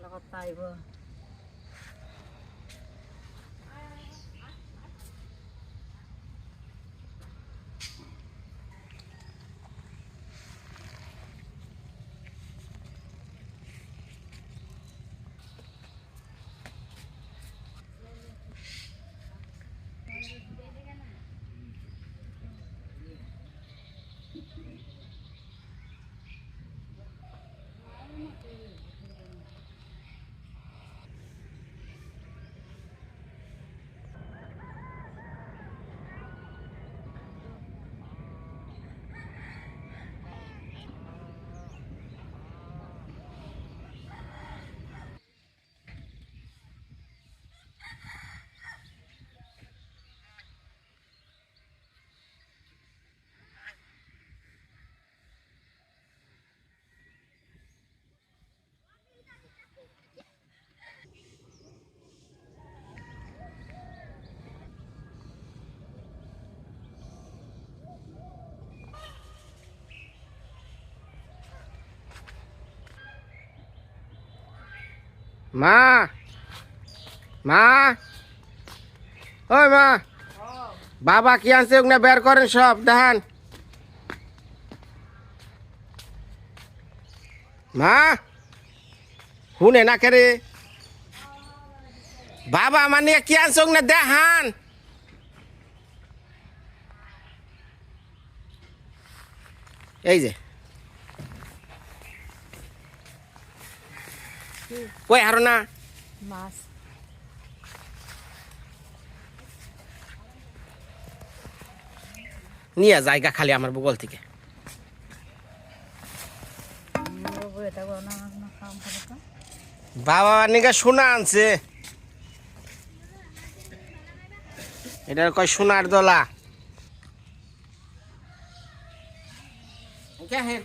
แล้วก็ไตเบอร์ মা। মা। ওই মা। বাবা কি আনছে ওখানে বের করেন সব, দেখান। মা। শুনে না কে বাবা নিয়ে কি আনছে ওখানে দেখান। এই যে। কই হারো না মাছ নিয়ে জায়গা খালি আমার বগল থেকে? বাবা নিকে সোনা আনছে। এটার কয় সোনার দলা কেহেন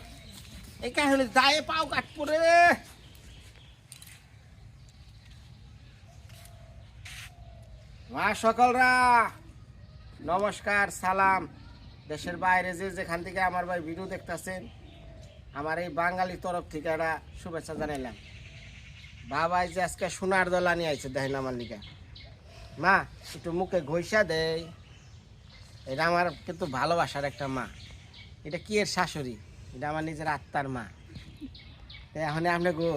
এই কেহেন দায়ে পাও কাট পরে মা সকলরা, নমস্কার, সালাম। দেশের বাইরে যে যেখান থেকে আমার ভাই ভিডিও দেখতেছেন, আমার এই বাঙালি তরফ থেকে একটা শুভেচ্ছা জানাইলাম। বাবাই যে আজকে সোনার দলা নিয়ে আইছে, দেখেন আমার মা, একটু মুখে ঘষা দেয় এটা আমার কিন্তু ভালোবাসার একটা মা। এটা কি এর শাশুড়ি? এটা আমার নিজের আত্মার মা। তাই এখন আপনি গো,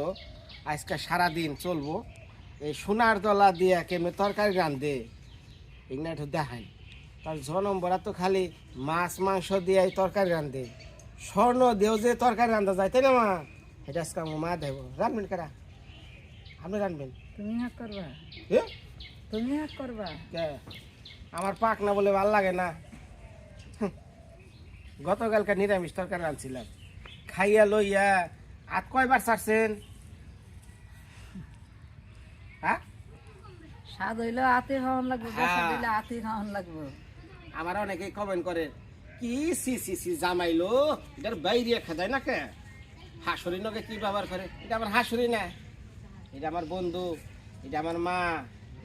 আজকে সারাদিন চলবো। এই সোনার দলা দিয়ে কেমনি তরকারি রান্ধে এগুলো একটু দেখাই তার জনম বরা তো খালি মাছ মাংস দিয়ে তরকারি রান্ধে স্বর্ণ দিয়েও যে তরকারি রান্ধা যায় তাই না মা? এটা আজকে আমার মা দেব। রান্ধবেন কারা? আপনি রান্ধবেন তুমি হাক করবা? তুমি হাক করবা? আমার পাক না বলে ভালো লাগে না। গতকালকে নিরামিষ তরকারি রাঁধছিলাম। খাইয়া লইয়া আর কয়বার ছাড়ছেন? হ্যাঁ? স্বাদ হইলে আতি খাওয়ান লাগবে হ্যাঁ। বেসা দিলে আতি খাওয়ান লাগবে। আমার অনেকেই কমেন্ট করে কি সি সি সি জামাইলো? এটার বাইরে খেদায় না কে? হাসুরি নকে কি ব্যবহার করে? এটা আমার হাসুরি না। এটা আমার বন্ধু এটা আমার মা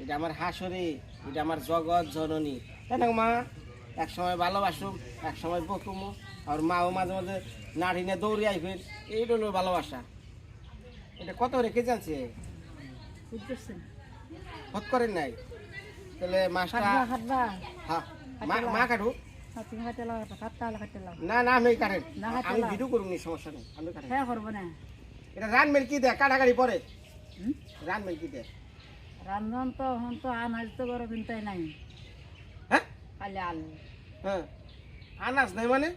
এটা আমার হাসুরি এটা আমার জগৎ জননী। তাই না মা? এক সময় ভালোবাসুম এক সময় বকুমো আর মাও মাঝে মাঝে নাড়ি নিয়ে দৌড়ে আইবেন এইটা হলো ভালোবাসা। এটা কত রেখে জানছে? বুঝতেছেন? হত করেন নাই? তাহলে মাছটা হ্যাঁ মা কাটু না না আমি কাটেন। আমি। ভিডিও করুন নি সমস্যা নেই আমি কাটেন। হ্যাঁ করব না। এটা রানবেন কি দেয় কাটাকাটি পরে। হুম? রানবেন কি দেয় রান্ধন তো হন তো বড় চিন্তাই নাই। হ্যাঁ? খালি আলু। হ্যাঁ। আনাজ নাই মানে?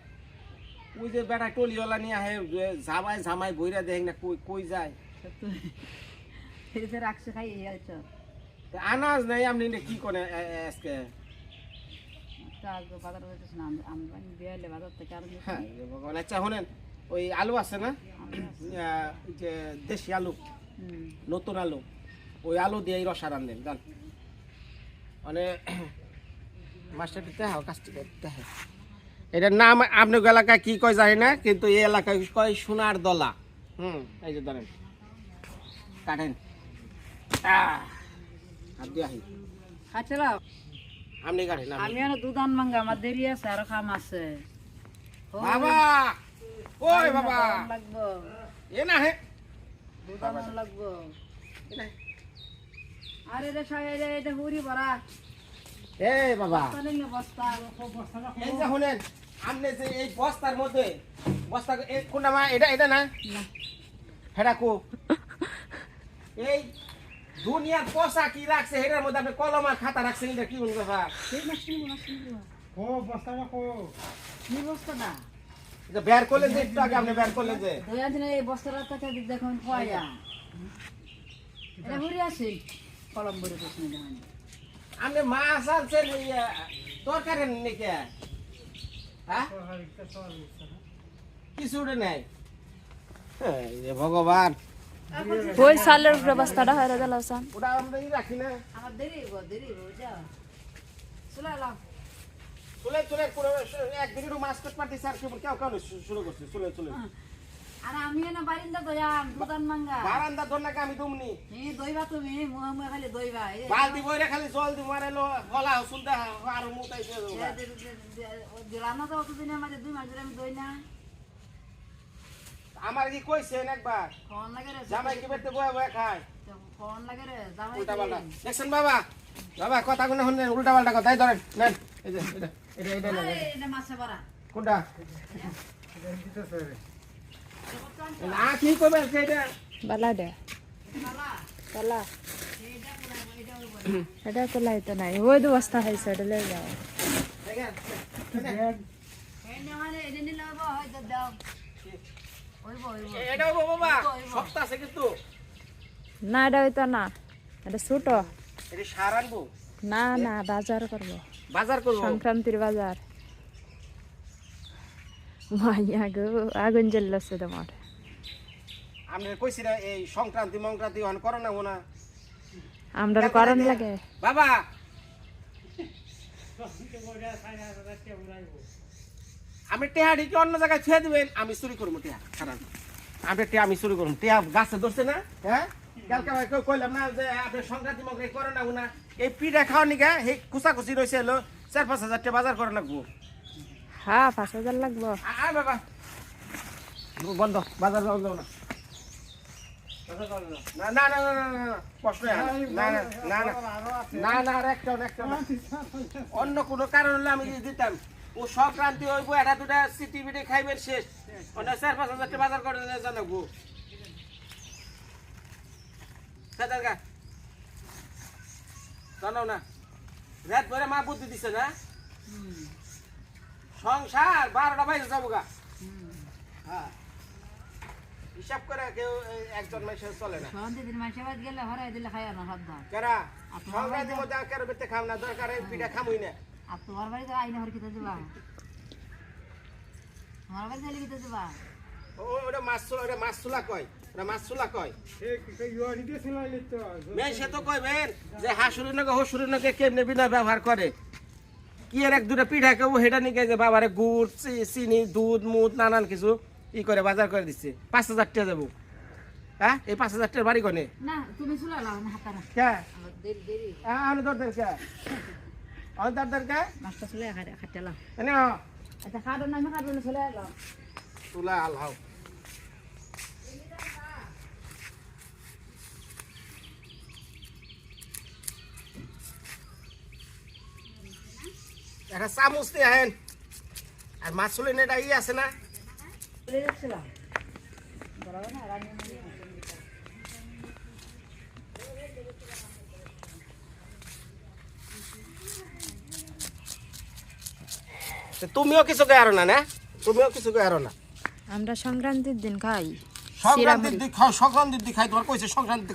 ওই যে বেটা টলিওয়ালা নিয়ে আহে জামাই জামাই বইরা দেখেন না কই কই যায়? রাখছে খাই এই আনাজ নাই আপনি কি করে আজকে? হ্যাঁ আচ্ছা শোনেন ওই আলু আছে না? যে দেশি আলু নতুন আলু ওই আলু দিয়ে রসা রান্ধেন জান? মানে মাছটা দিতে হয় কাজটি করতে হয়। এটার নাম আপনার এলাকায় কি কয় জানি না কিন্তু এই এলাকায় কয় সোনার দলা। হুম এই যে ধরেন কাটেন। আহ, লাও। আমি আর দুধ আন মাঙ্গা আমার দেরি আছে আরও কাম আছে। বাবা! ওই বাবা! লাগবো। এ না হে। দুধ আনন লাগবো। আরে রে সাহেব রে এটা হুরি ভরা এ বাবা! বস্তা বস্তা এই যে শুনেন আপনি যে এই বস্তার মধ্যে। বস্তা কোনটা মা এটা এটা না? না। এই দুনিয়ার পয়সা কি রাখছে হেটার মধ্যে আপনি কলম আর খাতা রাখছেন এটা কি বলব নিব ও বস্তাটা কো নি? বস্তাটা এটা বের করলেন যে একটু আগে আপনি বের করলেন যে। দয়া দিনে এই বস্তাটা তো দেখুন পয়া এটা হুরি আছে কলম বড় প্রশ্ন জানি আপনি মাছ আনছেন তরকারি নাকি? হ্যাঁ? কিছু উঠে নাই। এই ভগবান। ওই সালের উপরে বস্তাটা হয়ে গেল সান ওটা আমরা ই রাখি না। আমার দেরি গো দেরি গো যা চলে এলাম। চলে চলে পুরো একদিন একটু মাছ কাট পারতেছে আর কেবল কেউ কেউ শু- শুরু করছে চলে চলে। আর আমি না বারিন্দা দয়াম দুদান মাঙ্গা বারান্দা ধর নাকি আমি দুমনি। এই দইবা তুমি মুয়া মুয়া খালি দইবা এই বালতি বইরে খালি জল দি মারে লো গলা শুনতে আর মুতাই দিয়ে দেবো দিলাম না তো দুই মাস ধরে আমি দই না। আমার কি কইছেন একবার? ফোন লাগে রে জামাই কি বেতে বয়ে বয়ে খায়? ফোন লাগে রে জামাই উল্টা পাল্টা। দেখছেন বাবা? বাবা কথা কোনো শুনলেন উল্টা পাল্টা কথা। এই ধরেন নেন। এই যে এটা এটা এটা নেন এটা মাছে ভরা কোনটা? না কি করবেন সেটা বালা দে। বালা? এটা তো লাইতো নাই। ওই তো বস্তা হয়েছে এটা লয়ে যাও। দেখেন না এটা হইতো না এটা ছোট। না না বাজার করব। বাজার করব? সংক্রান্তির বাজার। মাইয়া গো আগুন জ্বলছে তোমার। আমি কইছি না এই সংক্রান্তি মংক্রান্তি অন করো না আমরা করণ লাগে? বাবা! আমি টেহাডি কি অন্য জায়গায় ছুঁয়ে দিবেন আমি চুরি করব টেহা খারাপ আমি টেহা আমি চুরি করব টেহা গাছে ধরছে না হ্যাঁ কালকে ভাই কেউ কইলাম না যে আপনি সংক্রান্তি মংক্রান্তি করে না এই পিঠা খাওয়া নিকা সেই কুচা রয়েছে এলো চার পাঁচ হাজার টাকা বাজার করে লাগবো হ্যাঁ পাঁচ হাজার লাগবো আয় বাবা বন্ধ বাজার না না। না না না না না না না না না না না না না আর একটাও না একটাও না অন্য কোনো কারণ হলে আমি দিতাম ও সংক্রান্তি হইব এটা দুটা সিটি খাইবেন শেষ। চার পাঁচ হাজার টাকা বাজার করে জানাব জানাও না রাত ভরে মা বুদ্ধি দিছে না? সংসার বারোটা বাইরে যাব গা। হ্যাঁ। হিসাব করে কেউ একজন মানুষের চলে না। বাদ গেলে হরাই দিলে খাই না হাত দাও কেরা? মধ্যে খাম না দরকার পিঠা খামুই না। আর তোমার বাড়িতে আইনা হর কিতে দিবা। তোমার বাড়িতে আইলে কিতে দিবা। ও ও- ওটা মাছ চুলা ওটা মাছ চুলা কয় ওটা মাছ চুলা কয় তো মেন যে হাসুরি হসুরি কেমনে বিনা ব্যবহার করে। কি এর এক দুটা পিঠা কেউ হেটা নিকে যে বাবারে গুড় চি- চিনি দুধ মুদ নানান কিছু ই করে বাজার করে দিচ্ছে। পাঁচ হাজার টাকা যাব হ্যাঁ এই পাঁচ হাজার টাকার বাড়ি কনে? না তুমি চলে লাও না হাতা না কে? আমার দেরি দেরি। কে আমি দরদার কে মাছটা চলে খাটে খাটে লাও এনে আচ্ছা খাটো না আমি না চলে এলাম তুলা আল্লাহ একটা চামচ দিয়ে আহেন। আর মাছ চলে এটা ই আছে না। চলে যাচ্ছিলাম বরাবর না রান্না তুমিও কিছু না না? তুমিও কিছু না। আমরা সংক্রান্তির দিন খাই। সংক্রান্তির দিক খাও সংক্রান্তির দিক খাই তোমার কইছে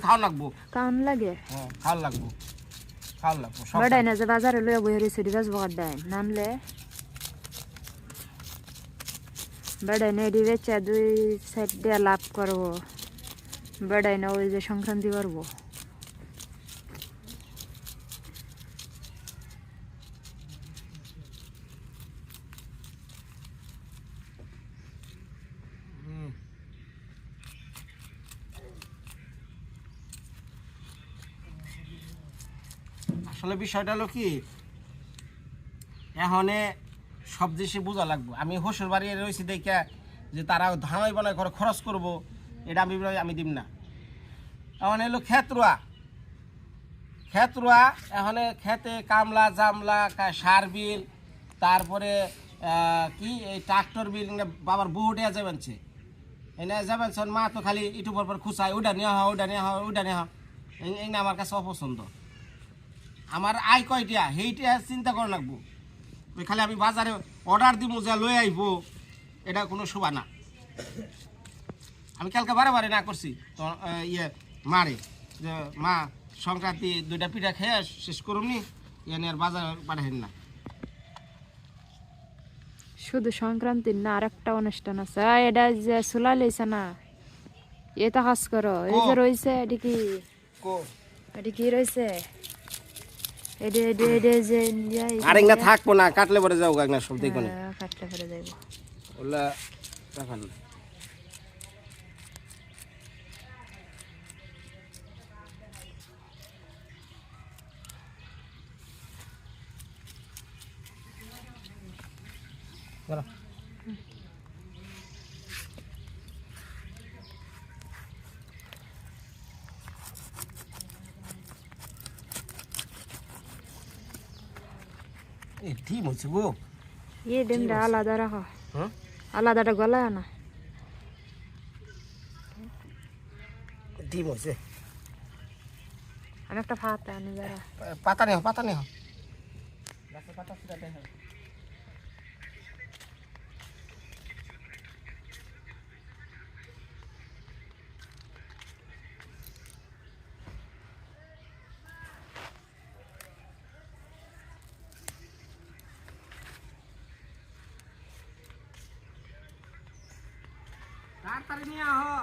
খাওয়া লাগবো। কাউন লাগে। হ্যাঁ খাওয়া লাগবো। খাওয়া লাগবো বেড়াই না যে বাজারে লয়ে বই হরি সেটি বেচবো দেয়। নানলে বেড়াই না এটি বেচে দুই সাইড দিয়ে লাভ করব। বেড়াই না ওই যে সংক্রান্তি করব। আসলে বিষয়টা হলো কি, এখনে সব দেশে বোঝা লাগবো। আমি হোসের বাড়ি রয়েছি দেখে যে তারা ধানাই বানাই করে খরচ করব, এটা আমি আমি দিম না। এখন এলো ক্ষেত রোয়া ক্ষেত রোয়া এখন খেতে কামলা, জামলা সার বিল, তারপরে কি, এই ট্রাক্টর বিল বাবার বউ দেয়া যাবেনছে এনে যাবেন মা তো খালি ইটু পর পর খুশায় ওটা নিয়ে হ ওটা নিয়ে হ ওটা নিয়ে হ এই- আমার কাছে অপছন্দ। আমার আয় কয়টা? সেইটা চিন্তা করে লাগবো। ওই খালি আমি বাজারে অর্ডার দিব যা লই আইব এটা কোনো শোভা না। আমি কালকে বারে বারে না করছি তো ইয়ে মারে যে মা সংক্রান্তি দুইটা পিঠা খেয়ে শেষ করুন নি ইয়ে আর বাজার পাঠাইন না। শুধু সংক্রান্তির না আরেকটা অনুষ্ঠান আছে। এটা যে চুলা লইছে না এটা কাজ করো। এই যে রয়েছে এটি কি? কো? এটি কি রয়েছে যে আর না থাকব না কাটলে পরে যাও না সব দেখো না। কাটলে পরে যাইবো। ওলা রাখান। না এ ডিম হচ্ছে গো। এই ডিমটা আলাদা রাখো। হুম আলাদাটা গলায় না ডিম হচ্ছে আমি একটা ভাত আনি যারা পাতা নেই পাতা নেই পাতা তাড়াতাড়ি নিয়ে আহ।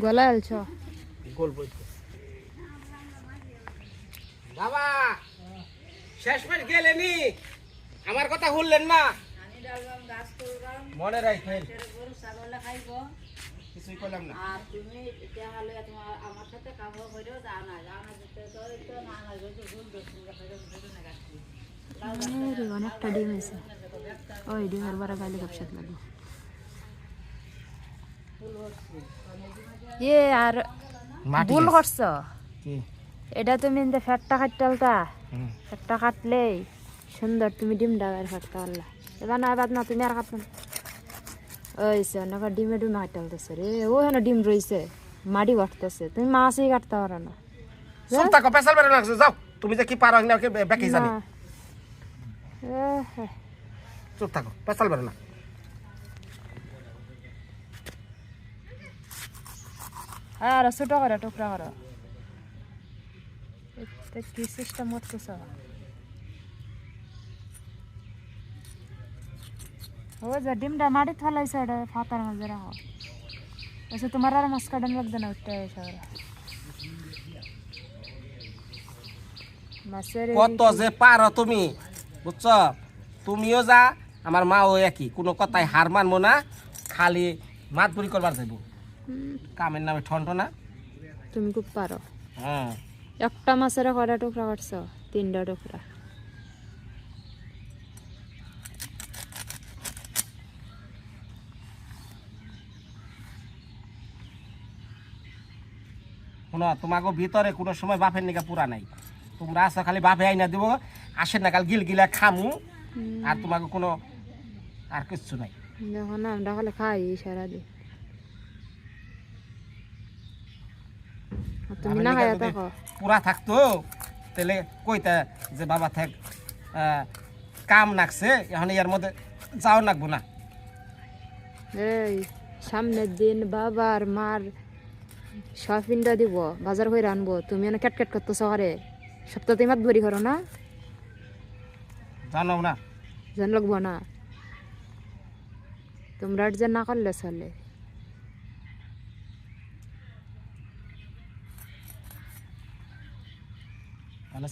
গলায় আলছ? গোল বই বাবা শেষ মেট গেলেনি আমার কথা শুনলেন না মনে রাখবেন গরু ছাগলে খাইব। কিছুই করলাম না। আর তুমি হলে তোমার আমার সাথে কাম করেও যাও না যাও না যেতে তো তো না না যদি ভুল অনেকটা ডিম আছে ওই ডিমের গাইলে লাগবে ইয়ে আর ভুল। করছ এটা তুমি ফ্যাটটা কাটতালতা ফ্যাটটা কাটলেই সুন্দর তুমি ডিমটা বের করতে পারলা এবার না এবার না তুমি আর কাটবেন ওই সে অনেক ডিমে ডিমে কাটতেছে রে ও হেন ডিম রয়েছে মাটি কাটতেছে তুমি মাছই কাটতে পারো না চুপ থাকো পেশাল বেড়ে লাগছে যাও তুমি যে কি পারো না ওকে বেকি জানি। চুপ থাকো পেশাল বেড়ে না আর ছোট করে টুকরা করো কি সিস্টেম করতেছ ও যে ডিমটা মাটি ফেলাইছে এটা ফাতার মাঝে রাখো এসে তোমার আর মাছ কাটান লাগবে না উঠতে ওরা কত যে পারো তুমি বুঝছ? তুমিও যা আমার মাও একই। কোনো কথাই হার মানবো না খালি মাত বুড়ি করবার যাইব। কামের নামে ঠনঠনা তুমি খুব পারো। হ্যাঁ। একটা মাছের কয়টা টুকরা কাটছ তিনটা টুকরা। শোনো তোমাকে ভিতরে কোনো সময় বাপের নিকা পুরা নাই। তোমরা আসো খালি বাপে আইনা দিব আসেন না কাল গিল গিলা খামু আর তোমাকে কোনো আর কিচ্ছু নাই। যখন আমরা খালি খাই সারাদিন তুমি না খাইয়া থাকো। পুরা থাকতো তাহলে কইতা যে বাবা থাক কাম নাকছে এখন ইয়ার মধ্যে যাও নাকবো না। এই সামনের দিন বাবার মার শপিংটা দিব বাজার করে আনব তুমি এনে ক্যাট ক্যাট করতেছো ঘরে সপ্তাহে মাত ভরি করো না? জানো না। জান লাগবো না? তোমরা যে না করলে চলে।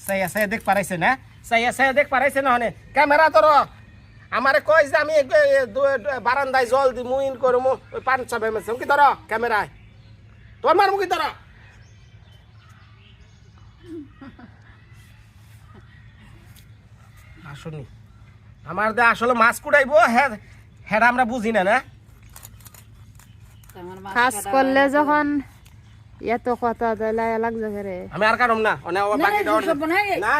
সাইয়া সাইয়া দেখ পারাইছে না? সাইয়া সাইয়া দেখ পারাইছে না হনে? ক্যামেরা ধরো। আমারে কই যে আমি বারান্দায় জল দি মুইন করো মু ওই পান চাবে মেছে কি ধরো? ক্যামেরায়। তোর মার মুখি ধরো আসুনি আমার দে আসলে মাছ কুড়াইবো হ্যাঁ হ্যাঁ আমরা বুঝি না না? আমার কাজ করলে। যখন এত কথা তাহলে লাগছে করে আমি আর কাটম না না, বাকি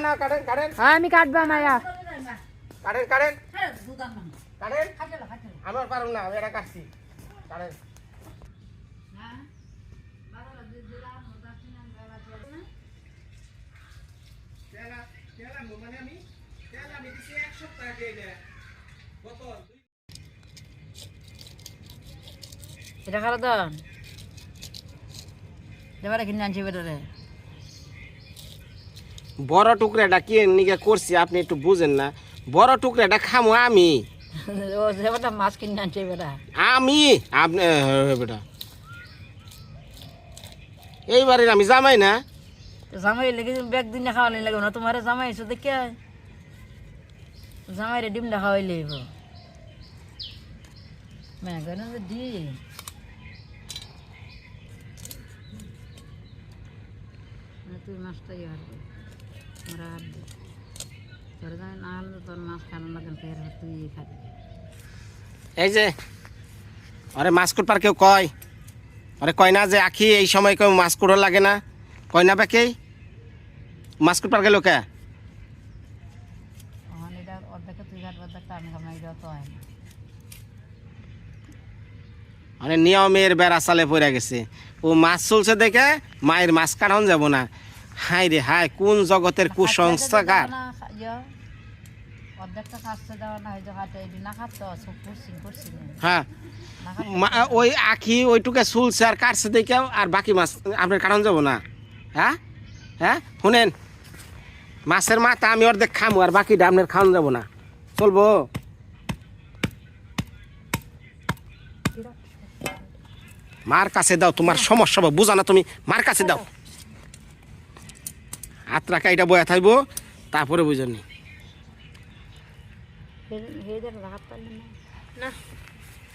না, কাটেন কাটেন। হ্যাঁ আমি কাটবা মায়া। কাটেন কাটেন। হ্যাঁ, দুধ আনলাম। কাটেন। খাইতে দাও, খাইতে দাও। আমি আর পারুম না আমি এটা কাটছি। কাটেন হ্যাঁ? বারো দুধ দিলাম, ওটা কিনে আনবে, আবার দিয়ে দেবে না? তেলা মানে আমি তেলা আমি দিছি এক সপ্তাহ আগে নে বোতল এটা খারাপ দাম এবারে কিনে আনছি বেটারে বড় টুকরাটা কি নিকে করছি আপনি একটু বুঝেন না। বড় টুকরাটা খামো আমি। ও মাছ কিনে আনছে বেটা। আমি? আপনি বেটা। এইবারে আমি জামাই না। জামাই লেগে ব্যাগ দিন খাওয়ালে লাগবে না তোমার জামাই এসে দেখে জামাই রে ডিম তুই মাছটা ইয়ে হারবে আমরা হারবে তোর জামাই না হলে তোর মাছ খানো লাগেন তুই খাবি। এই যে আরে মাছ কুটপার কেউ কয়? আরে কয় না যে আখি এই সময় কেউ মাছ কুড়ো লাগে না? কয় না বেকেই মাছ কুটপার গেল কে? মানে নিয়মের বেড়া চালে পড়ে গেছে। ও মাছ চলছে দেখে মায়ের মাছ কাটান যাব না। হাই রে হাই কোন জগতের কুসংস্কার। হ্যাঁ ওই আখি ওইটুকে চুলছে আর কাটছে দেখে আর বাকি মাছ আপনার কারণ যাব না। হ্যাঁ? হ্যাঁ? শুনেন মাছের মাথা আমি অর্ধেক খামো আর বাকিটা আপনার খাওয়ান যাব না। চলবো। মার কাছে দাও তোমার সমস্যা বা বুঝা না তুমি মার কাছে দাও। হাত রাখা এটা বয়া থাকব তারপরে বুঝনি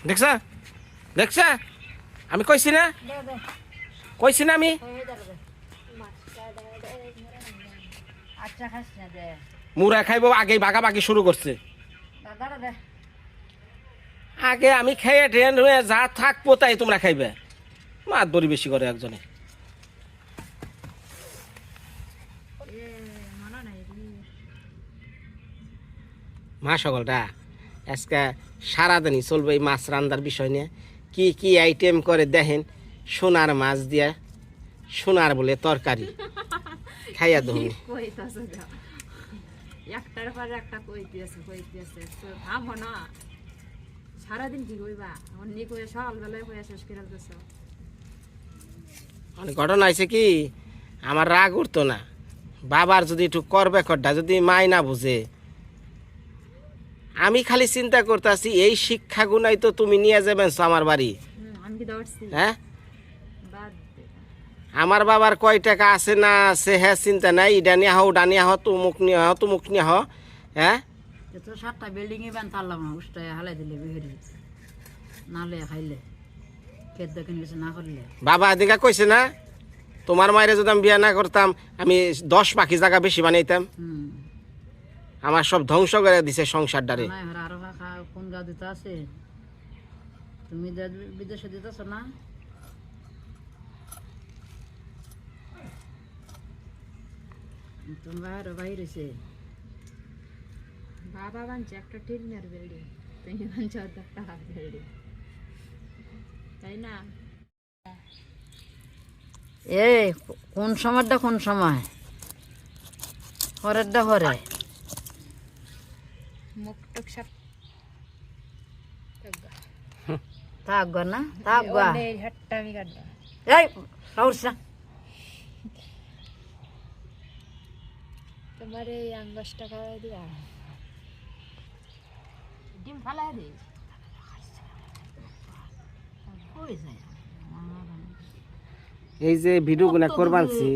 দেখছা? দেখছা? আমি কইছি না? কইছি না আমি? মুরা খাইব বাগাবাগি শুরু করছে। আগে আমি খেয়ে ট্রেন হয়ে যা থাকব তাই তোমরা খাইবে। মাত বড়ি বেশি করে একজনে। মা সকলটা আজকে সারাদিনই চলবে এই মাছ রান্নার বিষয় নিয়ে। কি কি আইটেম করে দেখেন সোনার মাছ দিয়া সোনার বলে তরকারি। খাইয়া যা একটার পরে একটা থামো না। সারাদিন কি কইবা? অন্য কয়ে সকালবেলায় কয়ে শেষ করে দিতেছ ঘটনা আছে কি আমার রাগ উঠতো না। বাবার যদি একটু করবে খড্ডা যদি মাই না বুঝে আমি খালি চিন্তা করতেছি এই শিক্ষাগুনাই তো তুমি নিয়ে যাবেন আমার বাড়ি। হ্যাঁ? আমার বাবার কয় টাকা আছে না আছে হ্যাঁ চিন্তা নাই। ইডা নিয়ে হও ডানিয়া হও তুমুক নিয়ে হও তুমুক নিয়ে হও হ্যাঁ? তো সাতটা বান না উষ্টায় হালাই দিলে বিহেরি নালে খাইলে খেত দেখে কিছু না করলে। বাবা এদিকে কইছে না তোমার মায়ের যদি আমি বিয়ে না করতাম আমি দশ পাখি জায়গা বেশি বানাইতাম। আমার সব ধ্বংস করে দিছে আর আরও কোন গা দিতে আছে? তুমি বিদেশে দিতেছ না? তুমি বাইরে বাইরেছে বাবা বানছে একটা টিনের বিল্ডিং তুমি বানছো একটা বিল্ডিং তাই না? এ কোন সময়টা কোন সময়? হরেরটা হরে মুখ টুক সব থাকবা। না? থাকবা। হাটটা আমি কাটবা। এই রাউস তোমার এই আঙ্গাসটা খাওয়াই দিয়া। ডিম ফালা দে। কই যায়। এই যে ভিডিও গুলা করবানছি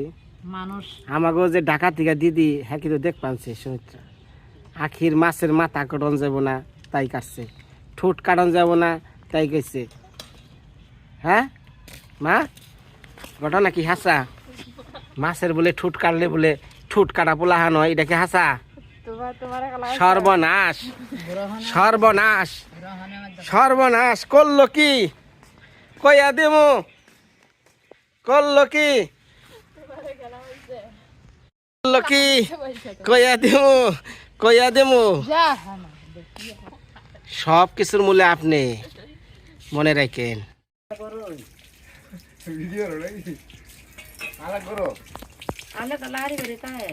মানুষ। আমাকে যে ঢাকা থেকে দিদি হ্যাঁ কিন্তু দেখ পানছে সুমিত্রা আখির মাছের মাথা কাটন যাব না তাই কাটছে। ঠোঁট কাটন যাব না তাই কইছে। হ্যাঁ? মা? ঘটনা কি হাসা? মাছের বলে ঠোঁট কাটলে বলে ঠোঁট কাটা পোলা হয় এটা কি হাসা? সর্বনাশ। সর্বনাশ। সর্বনাশ করল কি? কইয়া দেমু। করল কি? করল কি? কইয়া দেমু। কইয়া দেমু। সব কিছুর মূল্যে আপনি মনে রাখেন। ভিডিও নাকি করো আলে তো লারি করে তাই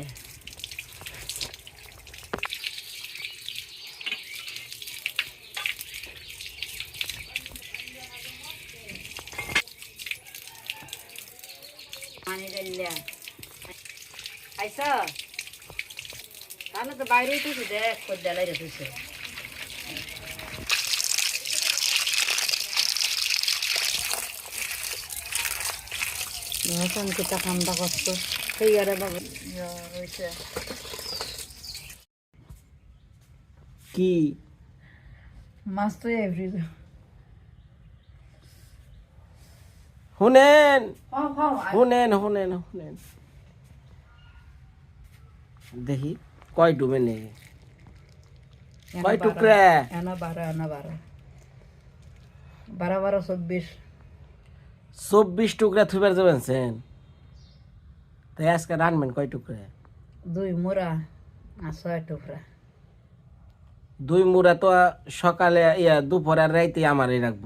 পানি ঢেললে আইস তাহলে তো বাইরেই তুই দেখ কোদ্দা লাইরে তুইছে এখন কিতা কামটা করছ সেই আরে বাবা হয়েছে। কি? মাছ তো এভরি শুনেন খাও খাও শুনেন শুনেন শুনেন দেখি কয় ডুবে নেই কয় টুকরা? এনা বারো এনা বারো। বারো বারো চব্বিশ। চব্বিশ টুকরা থুবার যাবেন তাই আজকে রানবেন কয় টুকরা দুই মোড়া আর ছয় টুকরা দুই মুড়া তো সকালে ইয়া দুপুর আর রাইতে আমারই রাখব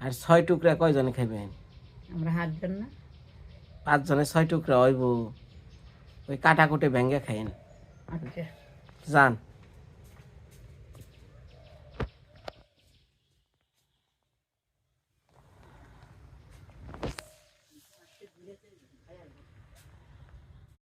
আর ছয় টুকরা কয়জনে খাবেন আমরা হাঁটবেন না? পাঁচজনে ছয় টুকরা হইব ওই কাটাকুটি ভেঙ্গে খাইন। আচ্ছা। যান